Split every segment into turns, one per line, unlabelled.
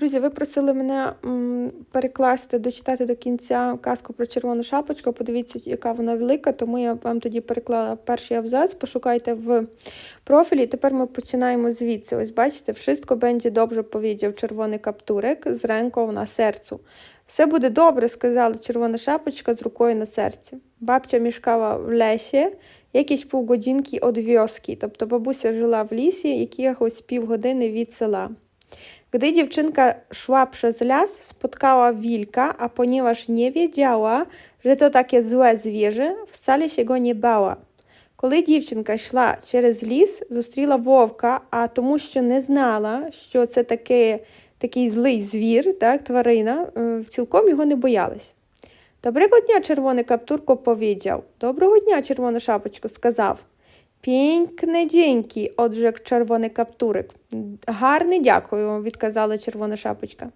Друзі, ви просили мене перекласти, дочитати до кінця казку про червону шапочку. Подивіться, яка вона велика, тому я вам тоді переклала перший абзац. Пошукайте в профілі. Тепер ми починаємо звідси. Ось бачите, wszystko będzie добре, powiedział червоний каптурик з рęką на серцю. Все буде добре, сказала червона шапочка з рукою на серці. Бабця мішкала в лесі якісь півгодинки від вioski. Тобто бабуся жила в лісі, якихось півгодини від села. Gdy dziewczynka szła przez las, spotkała wilka, a ponieważ nie wiedziała, że to takie złe zwierzę, wcale się go nie bała. Коли дівчинка йшла через ліс, зустріла вовка, а тому, що не знала, що це таке, такий злий звір, так, тварина, е, цілком його не боялась. Доброго дня, червоний каптурко powiedział. Доброго дня, червона шапочко, сказав. Пінькне дінькі, оджек червоний каптурик. Гарний дякую, відказала червона шапочка.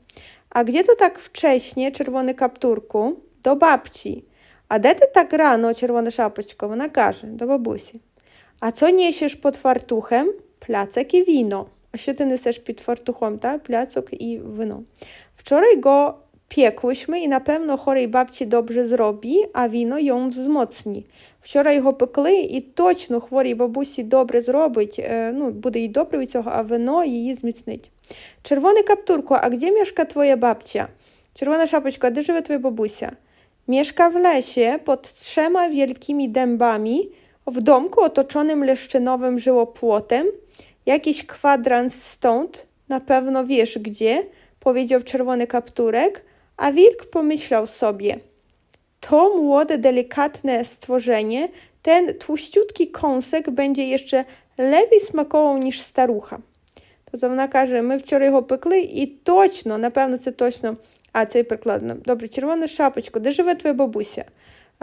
А где то так вчесні, червоний каптурку? До бабці. А де ти так рано, червона шапочко? Вона каже, до бабусі. А co несеш під фартухем? Пляцок і віно. А що ти несеш під фартухом, та? Пляцок і вино. Wczoraj go piekłyśmy i na pewno chorej babci dobrze zrobi, a wino ją wzmocni. Вчора його пекли і точно хворій бабусі добре зробить, е, ну, буде їй добре від цього, а вино її зміцнить. Червоний каптурко, а де мешка твоя бабця? Червона шапочка, а де живе твоя бабуся? Mieszka w lesie pod trzema wielkimi dębami, w domku otoczonym leszczynowym żyłopłotem. Jakiś kwadrans stąd, na pewno wiesz gdzie, powiedział czerwony kapturek, a wilk pomyślał sobie. To młode, delikatne stworzenie, ten tłuściutki kąsek będzie jeszcze lepiej smakował niż starucha. Тобто вона каже, ми вчора його пекли, і точно, напевно, це точно. А, це і прикладно. Добре, червона шапочко, де живе твоя бабуся?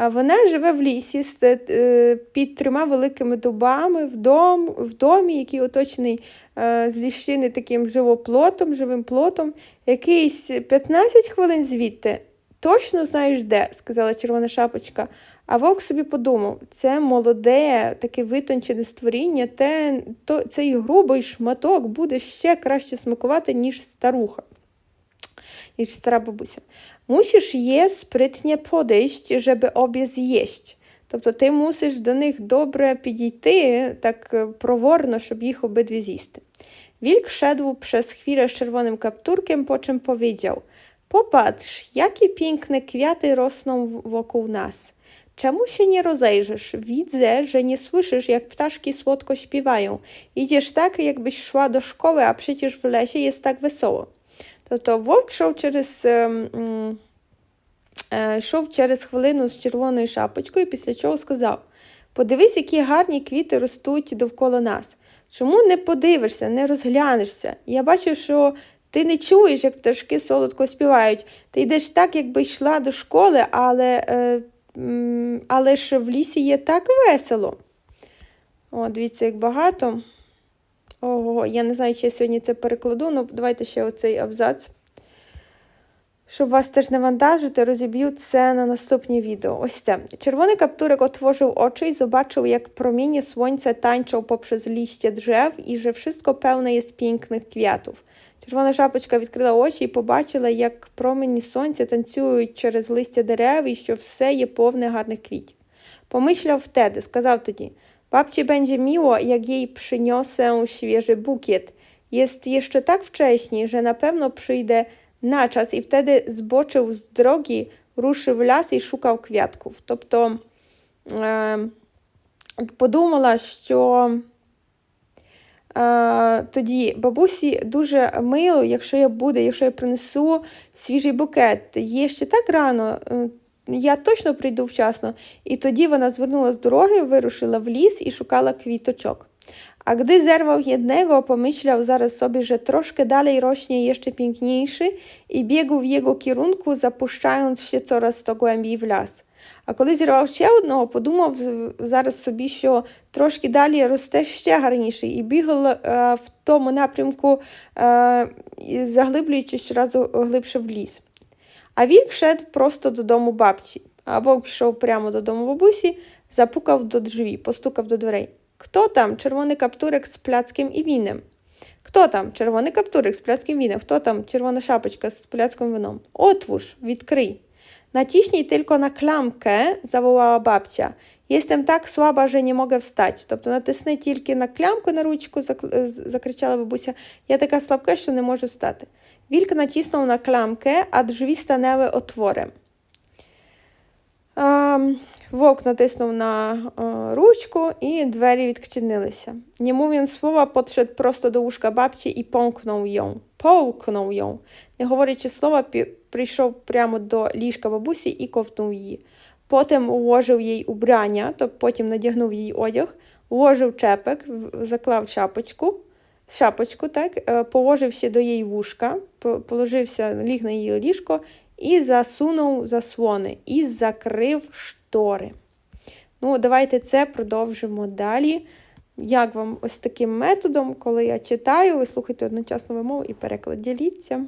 Вона живе в лісі е, під трьома великими дубами в, дом, в домі, який оточений е, з ліщини таким живоплотом, живим плотом. Якийсь 15 хвилин звідти. Точно знаєш де, сказала червона шапочка. А вовк собі подумав, це молоде, таке витончене створіння, те, то, цей грубий шматок буде ще краще смакувати, ніж старуха, ніж стара бабуся. Мусиш є спритnie podejść, żeby obie zjeść. Тобто ти мусиш до них добре підійти, так е, проворно, щоб їх обидві з'їсти. Wilk szedł przez chwilę z czerwonym kapturkiem, po czym powiedział: Popatrz, jakie piękne kwiaty rosną w- wokół nas. Czemu się nie rozejrzysz? Widzę, że nie słyszysz, jak ptaszki słodko śpiewają. Idziesz tak, jakbyś szła do szkoły, a przecież w lesie jest tak wesoło. Тобто вовк йшов через, ем, е, йшов через хвилину з червоною шапочкою, після чого сказав: Подивись, які гарні квіти ростуть довкола нас. Чому не подивишся, не розглянешся? Я бачу, що ти не чуєш, як пташки солодко співають. Ти йдеш так, якби йшла до школи, але, е, але ж в лісі є так весело. О, дивіться, як багато. Ого, я не знаю, чи я сьогодні це перекладу, ну давайте ще оцей абзац. Щоб вас теж не вантажити, розіб'ю це на наступні відео. Ось це. Червоний каптурик otworzył oczy i zobaczył, jak promienie słońca tańczą poprzez liście drzew i że wszystko pełne jest pięknych kwiatów. Червона шапочка відкрила очі і побачила, як промені сонця танцюють через листя дерев і що все є повне гарних квітів. Pomyślał wtedy, сказав тоді, babci będzie miło, jak jej przyniosę świeży bukiet. Jest jeszcze tak wcześnie, że na pewno przyjdę на час, і вtedy збочив з дороги, рушив в ляс і шукав квятків. Тобто е, подумала, що е, тоді бабусі дуже мило, якщо я буде, якщо я принесу свіжий букет. Є ще так рано, е, я точно прийду вчасно. І тоді вона звернула з дороги, wyruszyła w ліс і шукала квіточок. A gdy zerwał jednego, pomyślał zaraz sobie, że troszkę dalej rośnie jeszcze piękniejszy i biegł w jego kierunku, zapuszczając się coraz to głębiej в las. А коли зірвав ще одного, подумав зараз собі, що трошки далі росте ще гарніший, і бігав е, в тому напрямку, е, і заглиблюючись щоразу глибше в ліс. А вілк шед просто додому бабці. А вовк пішов прямо додому бабусі, запукав до дверей, постукав до дверей. Хто там? Червоний каптурик з пляцким і вінем. Хто там? Червоний каптурик з пляцким віном. Хто там? Червона шапочка з пляцьким вином. Otwórz, відкрий. Naciśnij tylko na klamkę, zawołała babcia. Jestem tak słaba, że nie mogę wstać. Тобто натисни тільки на клямку на ручку, з- закричала бабуся. Я така слабка, що не можу встати. Wilk nacisnął na klamkę, a drzwi stanęły otworem. Ем, Вовк натиснув на е, ручку і двері відчинилися. Nie mówiąc słowa, podszedł prosto do łóżka babci i pomknął ją. Połknął ją. Не говорячи слова, прийшов прямо до ліжка бабусі і ковтнув її. Потім уложив їй убрання, тобто потім надягнув їй одяг, уложив чепик, заклав шапочку, шапочку, так, е, положився до її вушка, положився, ліг на її ліжко і засунув заслони, і закрив штори. Ну, давайте це продовжимо далі. Як вам ось таким методом, коли я читаю, ви слухаєте одночасно вимову і переклад. Діліться.